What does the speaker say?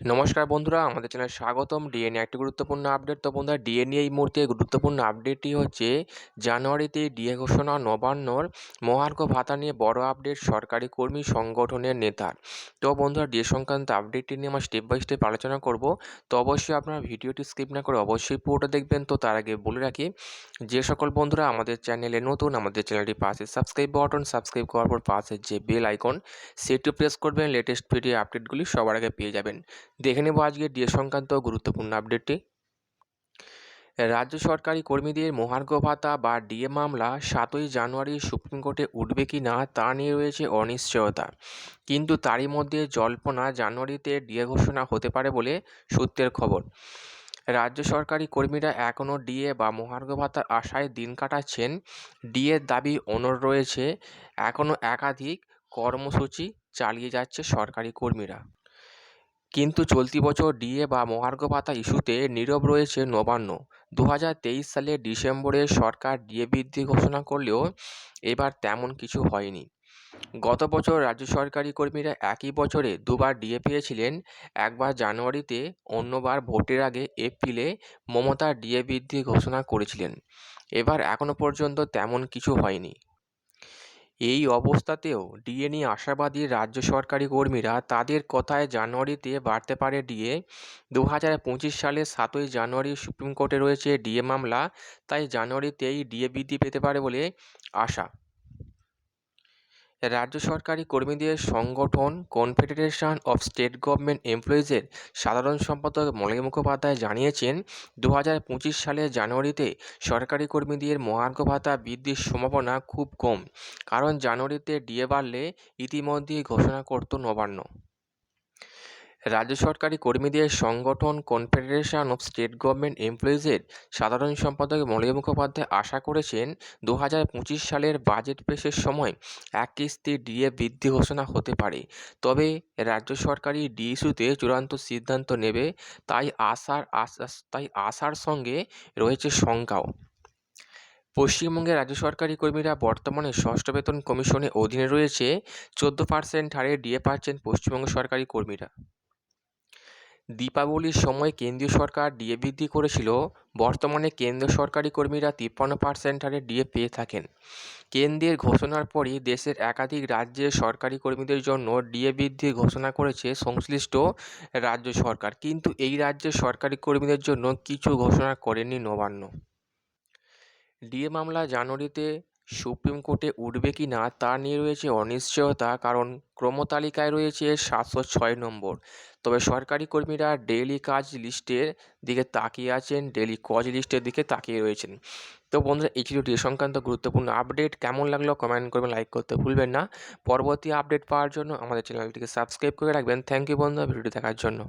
নমস্কার বন্ধুরা, আমাদের চ্যানেলে স্বাগতম। ডিএনএ একটি গুরুত্বপূর্ণ আপডেট। তো বন্ধুরা, ডিএনএ এই মুহূর্তে গুরুত্বপূর্ণ আপডেটটি হচ্ছে, জানুয়ারিতে ডিএ ঘোষণা নবান্নর মহার্ঘ ভাতা নিয়ে বড় আপডেট সরকারি কর্মী সংগঠনের নেতার। তো বন্ধুরা, ডিএ সংক্রান্ত আপডেটটি নিয়ে আমরা স্টেপ বাই স্টেপ আলোচনা করব। তো অবশ্যই আপনারা ভিডিওটি স্কিপ না করে অবশ্যই পুরোটা দেখবেন। তো তার আগে বলে রাখি, যে সকল বন্ধুরা আমাদের চ্যানেলে নতুন, আমাদের চ্যানেলটি পাশে সাবস্ক্রাইব বাটন সাবস্ক্রাইব করার পর পাশে যে বেল আইকন সেটি প্রেস করবেন। লেটেস্ট ভিডিও আপডেটগুলি সবার আগে পেয়ে যাবেন। দেখে নেব আজকে ডিএ সংক্রান্ত গুরুত্বপূর্ণ আপডেটটি রাজ্য সরকারি কর্মীদের মহার্ঘ ভাতা বা ডিএ মামলা সাতই জানুয়ারি সুপ্রিম কোর্টে উঠবে কি না তা নিয়ে রয়েছে অনিশ্চয়তা। কিন্তু তারই মধ্যে জল্পনা জানুয়ারিতে ডিএ ঘোষণা হতে পারে বলে সূত্রের খবর। রাজ্য সরকারি কর্মীরা এখনও ডিএ বা মহার্ঘ ভাতার আশায় দিন কাটাচ্ছেন। ডিএর দাবি অনর রয়েছে। এখনও একাধিক কর্মসূচি চালিয়ে যাচ্ছে সরকারি কর্মীরা। কিন্তু চলতি বছর ডিএ বা মহার্ঘ ভাতা ইস্যুতে নীরব রয়েছে নবান্ন। দু সালের ডিসেম্বরে সরকার ডিএ বৃদ্ধি ঘোষণা করলেও এবার তেমন কিছু হয়নি। গত বছর রাজ্য সরকারি কর্মীরা একই বছরে দুবার ডিএ পেয়েছিলেন, একবার জানুয়ারিতে, অন্যবার ভোটের আগে এপ্রিলে মমতা ডিএ বৃদ্ধি ঘোষণা করেছিলেন। এবার এখনও পর্যন্ত তেমন কিছু হয়নি। এই অবস্থাতেও ডিএ নিয়ে আশাবাদী রাজ্য সরকারি কর্মীরা তাদের কথায় জানুয়ারিতে বাড়তে পারে ডিএ। দু হাজার পঁচিশ সালের সাতই জানুয়ারি সুপ্রিম কোর্টে রয়েছে ডিএ মামলা, তাই জানুয়ারিতেই ডিএ বৃদ্ধি পেতে পারে বলে আশা। রাজ্য সরকারি কর্মীদের সংগঠন কনফেডারেশন অফ স্টেট গভর্নমেন্ট এমপ্লয়িজের সাধারণ সম্পাদক মলয় মুখোপাধ্যায় জানিয়েছেন দু হাজার পঁচিশ সালের জানুয়ারিতে সরকারি কর্মীদের মহার্ঘ ভাতা বৃদ্ধির সম্ভাবনা খুব কম। কারণ জানুয়ারিতে ডিএ বাড়লে ইতিমধ্যেই ঘোষণা করত নবান্ন। রাজ্য সরকারি কর্মীদের সংগঠন কনফেডারেশন অফ স্টেট গভর্নমেন্ট এমপ্লয়িজের সাধারণ সম্পাদক মলয় মুখোপাধ্যায় আশা করেছেন দু হাজার পঁচিশ সালের বাজেট পেশের সময় এক কিস্তি ডিএ বৃদ্ধি ঘোষণা হতে পারে। তবে রাজ্য সরকারি ডি ইস্যুতে চূড়ান্ত সিদ্ধান্ত নেবে, তাই আশার তাই আশার সঙ্গে রয়েছে শঙ্কাও। পশ্চিমবঙ্গের রাজ্য সরকারি কর্মীরা বর্তমানে ষষ্ঠ বেতন কমিশনের অধীনে রয়েছে, চোদ্দ পার্সেন্ট হারে ডিএ পাচ্ছেন পশ্চিমবঙ্গ সরকারি কর্মীরা। দীপাবলির সময় কেন্দ্রীয় সরকার ডিএ বৃদ্ধি করেছিল, বর্তমানে কেন্দ্র সরকারি কর্মীরা তিপ্পান্ন পার্সেন্ট হারে ডিএ পেয়ে থাকেন। কেন্দ্রের ঘোষণার পরই দেশের একাধিক রাজ্যের সরকারি কর্মীদের জন্য ডিএ বৃদ্ধির ঘোষণা করেছে সংশ্লিষ্ট রাজ্য সরকার, কিন্তু এই রাজ্যের সরকারি কর্মীদের জন্য কিছু ঘোষণা করেনি নবান্ন। ডিএ মামলা জানুয়ারিতে সুপ্রিম কোর্টে উঠবে কি না তা নিয়ে রয়েছে অনিশ্চয়তা, কারণ ক্রমতালিকায় রয়েছে সাতশো ছয় নম্বর। তবে সরকারি কর্মীরা ডেইলি কাজ লিস্টের দিকে তাকিয়ে আছেন, ডেইলি কজ লিস্টের দিকে তাকিয়ে রয়েছেন। তো বন্ধুরা, এই ছিল সংক্রান্ত গুরুত্বপূর্ণ আপডেট। কেমন লাগল কমেন্ট করবেন, লাইক করতে ভুলবেন না। পরবর্তী আপডেট পাওয়ার জন্য আমাদের চ্যানেলটিকে সাবস্ক্রাইব করে রাখবেন। থ্যাংক ইউ বন্ধুরা, ভিডিওটি দেখার জন্য।